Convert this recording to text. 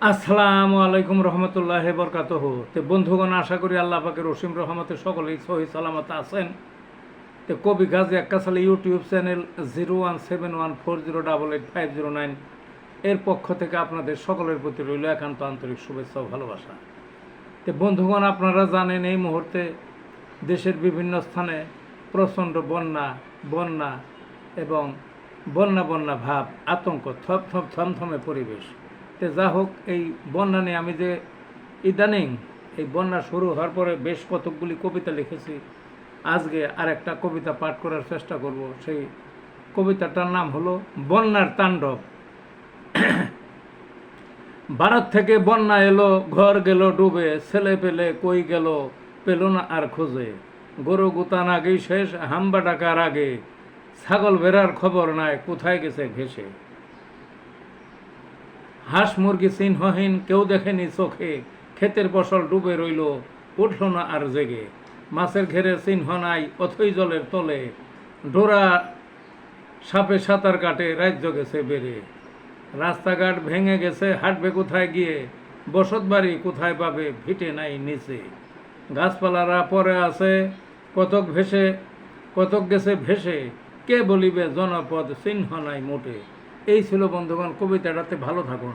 আসসালামু আলাইকুম রহমতুল্লাহ বরকাতহ। তো বন্ধুগণ, আশা করি আল্লাহ পাকের রসিম রহমতে সকলেই সহি সালামত আছেন। তো কবি Gazi Akkasali YouTube channel zero one seven one four zero double eight five zero nine এর পক্ষ থেকে আপনাদের সকলের প্রতি রইল একান্ত আন্তরিক শুভেচ্ছা ও ভালোবাসা। তো বন্ধুগণ, আপনারা জানেন এই মুহূর্তে দেশের বিভিন্ন স্থানে প্রচণ্ড বন্যা বন্যা এবং বন্যা বন্যা ভাব, আতঙ্ক থপ থপ থমথমে পরিবেশ। তো যা হোক, এই বন্যা নিয়ে আমি যে ইদানিং এই বন্যা শুরু হওয়ার পরে বেশ কতকগুলি কবিতা লিখেছি। আজকে আর একটা কবিতা পাঠ করার চেষ্টা করব। সেই কবিতাটার নাম হলো বন্যার তাণ্ডব। ভারত থেকে বন্যা এলো, ঘর গেল ডুবে, ছেলে পেলে কই গেল, পেল না আর খোঁজে। গরু গুতান আগেই শেষ, হাম্বা ডাকার আগে। ছাগল বেড়ার খবর নাই, কোথায় গেছে ভেসে হাঁস মুরগি চিহ্নহীন কেউ দেখেনি চোখে। ক্ষেতের ফসল ডুবে রইল, উঠল না আর জেগে। মাছের ঘেরে চিহ্ন নাই, অথই জলের তলে। ডোরা সাপে সাঁতার কাটে রাজ্য গেছে বেড়ে। রাস্তাঘাট ভেঙে গেছে, হাঁটবে কোথায় গিয়ে? বসত বাড়ি কোথায় পাবে, ভিটে নাই নিচে। গাছপালারা পরে আছে, কতক ভেসে, কতক গেছে ভেসে। কে বলিবে, জনপদ চিহ্ন নাই মোটে। এই ছিল বন্ধুগণ কবিতাটাতে ভালো থাকুন।